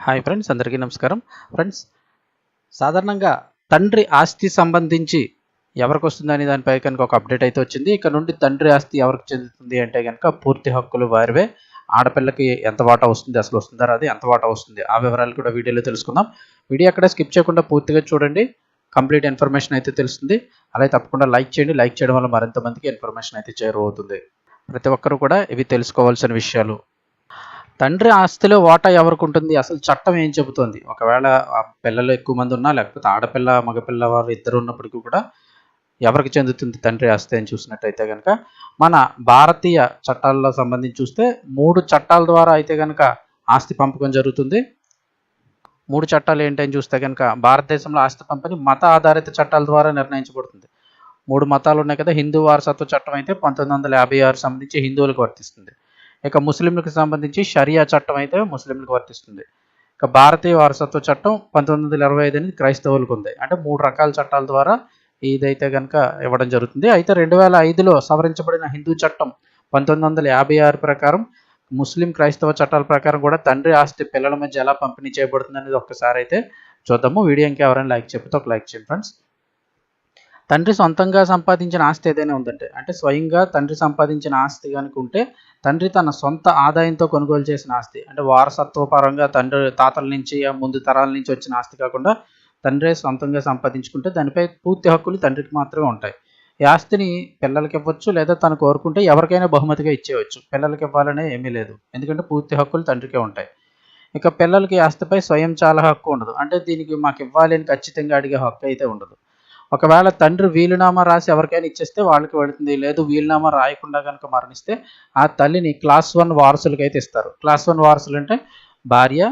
Hi friends అందరికీ నమస్కారం. Friends సాధారణంగా తండ్రి ఆస్తి సంబంధించి ఎవరికి వస్తుంది అనే దానిపై కనుక ఒక అప్డేట్ అయితే వచ్చింది. ఇక్కడ నుండి తండ్రి ఆస్తి ఎవరికి చెందుతుంది అంటే కనుక పూర్తి హక్కులు వారివే. ఆడపిల్లకి ఎంత వాటా వస్తుంది అసలు వస్తుందా అది ఎంత వాటా వస్తుంది ఆ వివరాలు కూడా వీడియోలో తెలుసుకుందాం. వీడియో అక్కడ స్కిప్ చేయకుండా పూర్తిగా చూడండి. కంప్లీట్ ఇన్ఫర్మేషన్ అయితే తెలుస్తుంది. అలాగే తప్పకుండా లైక్ చేయండి. లైక్ చేయడం వల్ల మరింత మందికి ఇన్ఫర్మేషన్ అయితే చేరువవుతుంది. ప్రతి ఒక్కరు కూడా ఇవి తెలుసుకోవాల్సిన విషయాలు తండ్రి ఆస్తిలో వాటా ఎవరికి ఉంటుంది అసలు చట్టం ఏం చెబుతుంది? ఒకవేళ ఆ పిల్లలు ఎక్కువ మంది ఉన్నా లేకపోతే ఆడపిల్ల మగపిల్ల వారు ఇద్దరు ఉన్నప్పటికీ కూడా ఎవరికి చెందుతుంది తండ్రి ఆస్తి అని చూసినట్టయితే కనుక మన భారతీయ చట్టాల్లో సంబంధించి చూస్తే మూడు చట్టాల ద్వారా అయితే కనుక ఆస్తి పంపకం జరుగుతుంది. మూడు చట్టాలు ఏంటని చూస్తే కనుక భారతదేశంలో ఆస్తి పంపిణీ మత ఆధారిత చట్టాల ద్వారా నిర్ణయించబడుతుంది. మూడు మతాలు ఉన్నాయి కదా హిందూ వారసత్వ చట్టం అయితే పంతొమ్మిది వందల యాభై ఆరు సంబంధించి హిందువులకు వర్తిస్తుంది. ఇక ముస్లింలకు సంబంధించి షరియా చట్టం అయితే ముస్లింలకు వర్తిస్తుంది. ఇక భారతీయ వారసత్వ చట్టం పంతొమ్మిది వందల ఇరవై ఐదు అనేది క్రైస్తవులకు ఉంది. అంటే మూడు రకాల చట్టాల ద్వారా ఇదైతే కనుక ఇవ్వడం జరుగుతుంది. అయితే రెండు వేల ఐదులో సవరించబడిన హిందూ చట్టం పంతొమ్మిది వందల యాభై ఆరు ప్రకారం ముస్లిం క్రైస్తవ చట్టాల ప్రకారం కూడా తండ్రి ఆస్తి పిల్లల మధ్య ఎలా పంపిణీ చేయబడుతుంది అనేది ఒక్కసారి అయితే చూద్దాము. వీడియో ఇంకా ఎవరైనా లైక్ చెప్తే ఒక లైక్ చేయండి ఫ్రెండ్స్. తండ్రి సొంతంగా సంపాదించిన ఆస్తి ఏదైనా ఉందంటే అంటే స్వయంగా తండ్రి సంపాదించిన ఆస్తి కనుక ఉంటే తండ్రి తన సొంత ఆదాయంతో కొనుగోలు చేసిన ఆస్తి అంటే వారసత్వ పరంగా తండ్రి తాతల నుంచి ముందు తరాల నుంచి వచ్చిన ఆస్తి కాకుండా తండ్రి సొంతంగా సంపాదించుకుంటే దానిపై పూర్తి హక్కులు తండ్రికి మాత్రమే ఉంటాయి. ఈ ఆస్తిని పిల్లలకి ఇవ్వచ్చు లేదా తను కోరుకుంటే ఎవరికైనా బహుమతిగా ఇచ్చేయవచ్చు. పిల్లలకి ఇవ్వాలనే ఏమీ లేదు. ఎందుకంటే పూర్తి హక్కులు తండ్రికే ఉంటాయి. ఇక పిల్లలకి ఆస్తిపై స్వయం చాలా హక్కు ఉండదు. అంటే దీనికి మాకు ఇవ్వాలి అని ఖచ్చితంగా అడిగే హక్కు అయితే ఉండదు. ఒకవేళ తండ్రి వీలునామా రాసి ఎవరికైనా ఇచ్చేస్తే వాళ్ళకి వెళుతుంది. లేదు వీలునామా రాయకుండా కనుక మరణిస్తే ఆ తల్లిని క్లాస్ వన్ వారసులకైతే అయితే ఇస్తారు. క్లాస్ వన్ వారసులు అంటే భార్య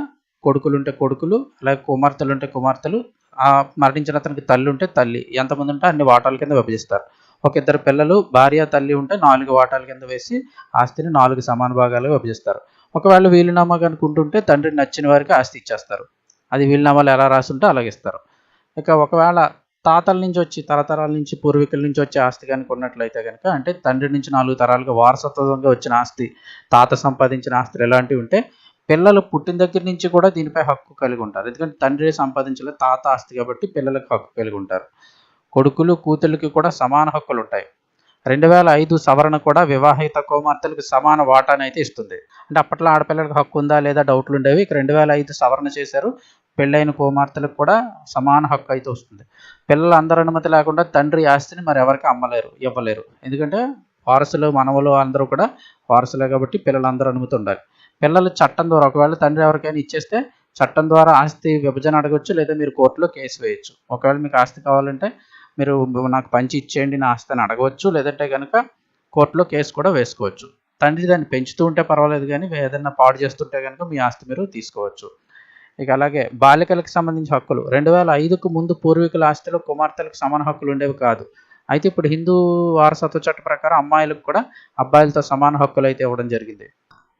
కొడుకులు ఉంటే కొడుకులు అలాగే కుమార్తెలు ఉంటే కుమార్తెలు. ఆ మరణించిన అతనికి తల్లి ఉంటే తల్లి. ఎంతమంది ఉంటే అన్ని వాటాల కింద విభజిస్తారు. ఒక ఇద్దరు పిల్లలు భార్య తల్లి ఉంటే నాలుగు వాటాల కింద వేసి ఆస్తిని నాలుగు సమాన భాగాలుగా విభజిస్తారు. ఒకవేళ వీలునామా కనుక ఉంటుంటే తండ్రి నచ్చిన వారికి ఆస్తి ఇచ్చేస్తారు. అది వీలునామాలు ఎలా రాసి ఉంటే అలాగే ఇస్తారు. ఇక ఒకవేళ తాతల నుంచి వచ్చి తరతరాల నుంచి పూర్వీకుల నుంచి వచ్చే ఆస్తి కనుక ఉన్నట్లయితే కనుక అంటే తండ్రి నుంచి నాలుగు తరాలుగా వారసత్వంగా వచ్చిన ఆస్తి తాత సంపాదించిన ఆస్తులు ఎలాంటివి ఉంటే పిల్లలు పుట్టిన దగ్గర నుంచి కూడా దీనిపై హక్కు కలిగి ఉంటారు. ఎందుకంటే తండ్రి సంపాదించిన తాత ఆస్తి కాబట్టి పిల్లలకు హక్కు కలిగి ఉంటారు. కొడుకులు కూతుళ్ళకి కూడా సమాన హక్కులు ఉంటాయి. రెండు వేల ఐదు సవరణ కూడా వివాహిత కుమార్తెలకు సమాన వాటాని అయితే ఇస్తుంది. అంటే అప్పట్లో ఆడపిల్లలకు హక్కు ఉందా లేదా డౌట్లు ఉండేవి. ఇక రెండు వేల ఐదు సవరణ చేశారు. పెళ్ళైన కుమార్తెలకు కూడా సమాన హక్కు అయితే వస్తుంది. పిల్లలు అందరి అనుమతి లేకుండా తండ్రి ఆస్తిని మరి ఎవరికి అమ్మలేరు ఇవ్వలేరు. ఎందుకంటే వారసులు మనవలు అందరూ కూడా వారసులే కాబట్టి పిల్లలందరూ అనుమతి ఉండాలి. పిల్లలు చట్టం ద్వారా ఒకవేళ తండ్రి ఎవరికైనా ఇచ్చేస్తే చట్టం ద్వారా ఆస్తి విభజన అడగవచ్చు లేదా మీరు కోర్టులో కేసు వేయచ్చు. ఒకవేళ మీకు ఆస్తి కావాలంటే మీరు నాకు పంచి ఇచ్చేయండి నా ఆస్తిని అడగవచ్చు లేదంటే కనుక కోర్టులో కేసు కూడా వేసుకోవచ్చు. తండ్రి దాన్ని పెంచుతూ ఉంటే పర్వాలేదు కానీ ఏదైనా పాడు చేస్తుంటే కనుక మీ ఆస్తి మీరు తీసుకోవచ్చు. ఇక అలాగే బాలికలకు సంబంధించి హక్కులు. రెండు వేల ఐదుకు ముందు పూర్వీకుల ఆస్తిలో కుమార్తెలకు సమాన హక్కులు ఉండేవి కాదు. అయితే ఇప్పుడు హిందూ వారసత్వ చట్ట ప్రకారం అమ్మాయిలకు కూడా అబ్బాయిలతో సమాన హక్కులు అయితే ఇవ్వడం జరిగింది.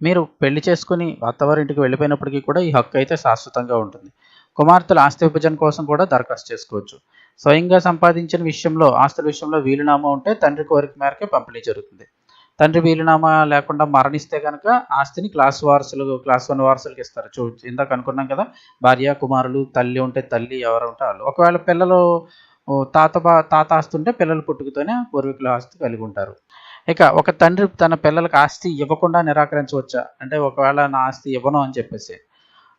మీరు పెళ్ళి చేసుకుని అత్తవారింటికి వెళ్ళిపోయినప్పటికీ కూడా ఈ హక్కు అయితే శాశ్వతంగా ఉంటుంది. కుమార్తెల ఆస్తి విభజన కోసం కూడా దరఖాస్తు చేసుకోవచ్చు. స్వయంగా సంపాదించిన విషయంలో ఆస్తుల విషయంలో వీలునామా ఉంటే తండ్రి కోరిక మేరకే పంపిణీ జరుగుతుంది. తండ్రి వీలునామా లేకుండా మరణిస్తే కనుక ఆస్తిని క్లాస్ వారసులు క్లాస్ వన్ వారసులకు ఇస్తారు. చూ ఇందాక అనుకున్నాం కదా భార్య కుమారులు తల్లి ఉంటే తల్లి ఎవరు ఉంటే వాళ్ళు. ఒకవేళ పిల్లలు తాత తాత ఆస్తి ఉంటే పిల్లలు పుట్టుకతోనే పూర్వీకుల ఆస్తి కలిగి ఉంటారు. ఇక ఒక తండ్రి తన పిల్లలకు ఆస్తి ఇవ్వకుండా నిరాకరించవచ్చా? అంటే ఒకవేళ నా ఆస్తి ఇవ్వను అని చెప్పేసి.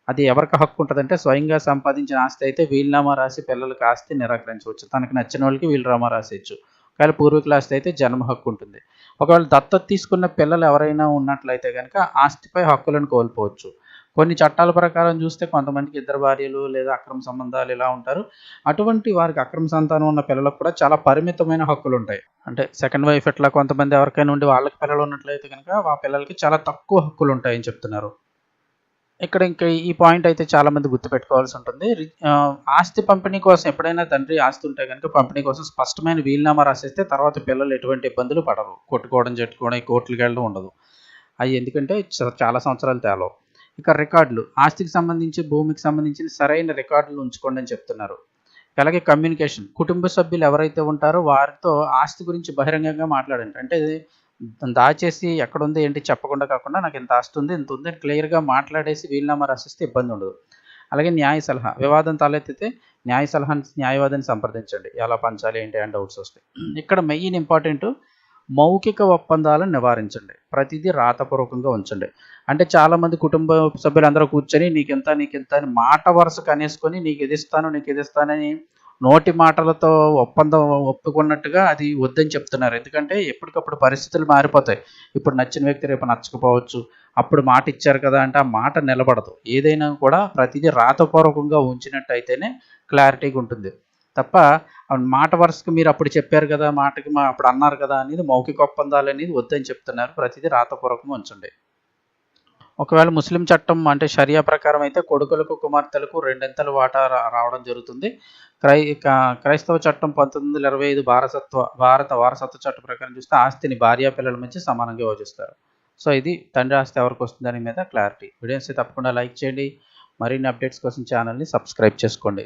అది ఎవరికి హక్కు ఉంటుందంటే స్వయంగా సంపాదించిన ఆస్తి అయితే వీలునామా రాసి పిల్లలకు ఆస్తి నిరాకరించవచ్చు. తనకు నచ్చిన వాళ్ళకి వీలునామా రాసేయచ్చు. కానీ పూర్వీకుల ఆస్తి అయితే జన్మ హక్కు ఉంటుంది. ఒకవేళ దత్తత తీసుకున్న పిల్లలు ఎవరైనా ఉన్నట్లయితే కనుక ఆస్తిపై హక్కులను కోల్పోవచ్చు. కొన్ని చట్టాల ప్రకారం చూస్తే కొంతమందికి ఇద్దరు భార్యలు లేదా అక్రమ సంబంధాలు ఇలా ఉంటారు. అటువంటి వారికి అక్రమ సంతానం ఉన్న పిల్లలకు కూడా చాలా పరిమితమైన హక్కులు ఉంటాయి. అంటే సెకండ్ వైఫ్ ఇట్లా కొంతమంది ఎవరికైనా ఉండి వాళ్ళకి పిల్లలు ఉన్నట్లయితే కనుక ఆ పిల్లలకి చాలా తక్కువ హక్కులు ఉంటాయని చెప్తున్నారు. ఇక్కడ ఇంకా ఈ పాయింట్ అయితే చాలా మంది గుర్తుపెట్టుకోవాల్సి ఉంటుంది. ఆస్తి పంపిణీ కోసం ఎప్పుడైనా తండ్రి ఆస్తి ఉంటే కనుక పంపిణీ కోసం స్పష్టమైన వీలునామా రాసేస్తే తర్వాత పిల్లలు ఎటువంటి ఇబ్బందులు పడరు. కొట్టుకోవడం చెట్టుకోవడం కోర్టులకు వెళ్ళడం ఉండదు. అవి ఎందుకంటే చాలా సంవత్సరాలు తేలో ఇక రికార్డులు. ఆస్తికి సంబంధించి భూమికి సంబంధించిన సరైన రికార్డులు ఉంచుకోండి అని చెప్తున్నారు. అలాగే కమ్యూనికేషన్. కుటుంబ సభ్యులు ఎవరైతే ఉంటారో వారితో ఆస్తి గురించి బహిరంగంగా మాట్లాడండి. అంటే దాచేసి ఎక్కడుంది ఏంటి చెప్పకుండా కాకుండా నాకు ఇంత ఆస్తి ఇంత ఉంది అని క్లియర్గా మాట్లాడేసి వీలునామా రాసిస్తే ఇబ్బంది ఉండదు. అలాగే న్యాయ సలహా వివాదం తలెత్తితే న్యాయ సలహా న్యాయవాదిని సంప్రదించండి. ఎలా పంచాలి ఏంటి అని డౌట్స్ వస్తాయి. ఇక్కడ మెయిన్ ఇంపార్టెంట్ మౌఖిక ఒప్పందాలను నివారించండి. ప్రతిదీ రాతపూర్వకంగా ఉంచండి. అంటే చాలామంది కుటుంబ సభ్యులందరూ కూర్చొని నీకింత నీకింత అని మాట వరుస కనేసుకొని నీకు ఎదిస్తాను నీకు ఎదిస్తానని నోటి మాటలతో ఒప్పందం ఒప్పుకున్నట్టుగా అది వద్దని చెప్తున్నారు. ఎందుకంటే ఎప్పటికప్పుడు పరిస్థితులు మారిపోతాయి. ఇప్పుడు నచ్చిన వ్యక్తి రేపు నచ్చకపోవచ్చు. అప్పుడు మాట ఇచ్చారు కదా అంటే ఆ మాట నిలబడదు. ఏదైనా కూడా ప్రతిదీ రాతపూర్వకంగా ఉంచినట్టయితేనే క్లారిటీగా ఉంటుంది. తప్ప మాట వరుసకు మీరు అప్పుడు చెప్పారు కదా మాటకి మా అప్పుడు అన్నారు కదా అనేది మౌఖిక ఒప్పందాలు అనేది వద్దని చెప్తున్నారు. ప్రతిదీ రాతపూర్వకంగా ఉంచండి. ఒకవేళ ముస్లిం చట్టం అంటే షరియా ప్రకారం అయితే కొడుకులకు కుమార్తెలకు రెండింతలు వాటా రావడం జరుగుతుంది. క్రై క్రైస్తవ చట్టం పంతొమ్మిది వందల ఇరవై ఐదు వారసత్వ భారత వారసత్వ చట్టం ప్రకారం చూస్తే ఆస్తిని భార్య పిల్లల మధ్య సమానంగా యోచిస్తారు సో ఇది తండ్రి ఆస్తి ఎవరికి వస్తుంది దాని మీద క్లారిటీ. వీడియోస్ తప్పకుండా లైక్ చేయండి. మరిన్ని అప్డేట్స్ కోసం ఛానల్ని సబ్స్క్రైబ్ చేసుకోండి.